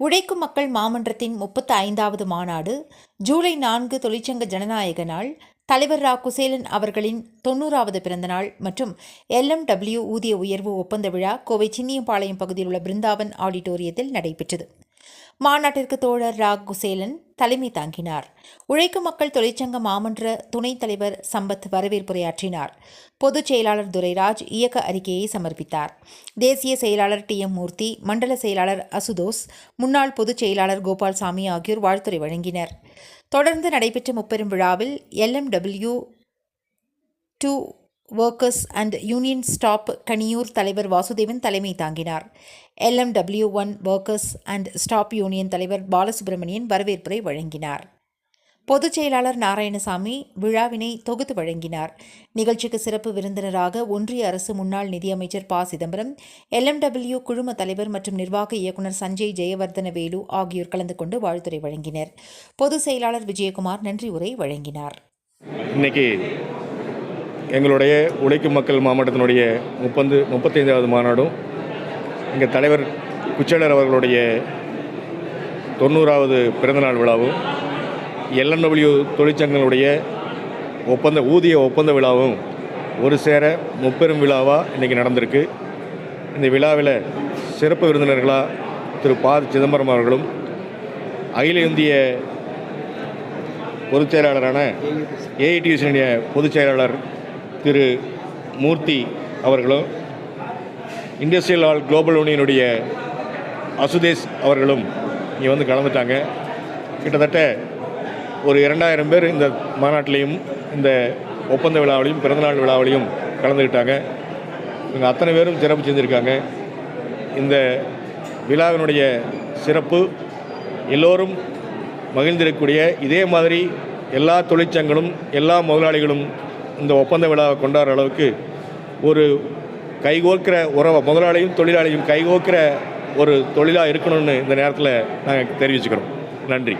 உழைக்கும் மக்கள் மாமன்றத்தின் முப்பத்து ஐந்தாவது மாநாடு ஜூலை நான்கு தொழிற்சங்க ஜனநாயக நாள் தலைவர் ரா. குசேலன் அவர்களின் தொண்ணூறாவது பிறந்தநாள் மற்றும் எல்எம்டபிள்யூ ஊதிய உயர்வு ஒப்பந்த விழா கோவை சின்னியம்பாளையம் பகுதியில் உள்ள பிருந்தாவன் ஆடிட்டோரியத்தில் நடைபெற்றது. மாநாட்டிற்கு தோழர் ராக் குசேலன் தலைமை தாங்கினார். உழைக்கும் மக்கள் தொழிற்சங்க மாமன்ற துணைத் தலைவர் சம்பத் வரவேற்புரையாற்றினார். பொதுச் செயலாளர் துரைராஜ் இயக்க அறிக்கையை சமர்ப்பித்தார். தேசிய செயலாளர் டி எம் மூர்த்தி மண்டல செயலாளர் அசுதோஸ் முன்னாள் பொதுச் செயலாளர் கோபால்சாமி ஆகியோர் வாழ்த்துறை வழங்கினர். தொடர்ந்து நடைபெற்ற முப்பெரும் விழாவில் LMW two workers and union staff Kaniyur தலைவர் வாசுதேவன் தலைமை தாங்கினார். LMW one workers and staff union தலைவர் பாலசுப்ரமணியன் வரவேற்புரை வழங்கினார். பொதுச் செயலாளர் நாராயணசாமி விழாவினை தொகுத்து வழங்கினார். நிகழ்ச்சிக்கு சிறப்பு விருந்தினராக ஒன்றிய அரசு முன்னாள் நிதியமைச்சர் ப. சிதம்பரம் எல்எம்டபிள்யூ குழும தலைவர் மற்றும் நிர்வாக இயக்குநர் சஞ்சய் ஜெயவர்தன வேலு ஆகியோர் கலந்து கொண்டு வாழ்த்துரை வழங்கினர். பொதுச் செயலாளர் விஜயகுமார் நன்றி உரை வழங்கினார். இன்னைக்கு எங்களுடைய உழைக்கும் மக்கள் மாவட்டத்தினுடைய முப்பந்து முப்பத்தைந்தாவது மாநாடும் இங்கே தலைவர் குச்சேலர் அவர்களுடைய தொண்ணூறாவது பிறந்தநாள் விழாவும் எல்என்டபிள்யூ தொழிற்சங்கங்களுடைய ஒப்பந்த ஊதிய ஒப்பந்த விழாவும் ஒரு சேர முப்பெரும் விழாவாக இன்றைக்கி நடந்திருக்கு. இந்த விழாவில் சிறப்பு விருந்தினர்களாக திரு ப. சிதம்பரம் அவர்களும் அகில இந்திய பொதுச் செயலாளரான ஏஐடியூசினுடைய பொதுச் செயலாளர் திரு மூர்த்தி அவர்களும் இண்டஸ்ட்ரியல் ஆல் குளோபல் யூனியனுடைய அசுதேஷ் அவர்களும் இங்கே வந்து கலந்துட்டாங்க. கிட்டத்தட்ட ஒரு இரண்டாயிரம் பேர் இந்த மாநாட்டிலையும் இந்த ஒப்பந்த விழாவிலையும் பிறந்தநாள் விழாவிலையும் கலந்துக்கிட்டாங்க இவங்க அத்தனை பேரும் சிறப்பு செஞ்சுருக்காங்க. இந்த விழாவினுடைய சிறப்பு எல்லோரும் மகிழ்ந்திருக்கக்கூடிய இதே மாதிரி எல்லா தொழிற்சங்களும் எல்லா முதலாளிகளும் இந்த ஒப்பந்த விழாவை கொண்டாடுற அளவுக்கு ஒரு கைகோர்க்கிற உறவை முதலாளியும் தொழிலாளியும் கைகோர்க்கிற ஒரு தொழிலாக இருக்கணும்னு இந்த நேரத்தில் நாங்கள் தெரிவிச்சுக்கிறோம். நன்றி.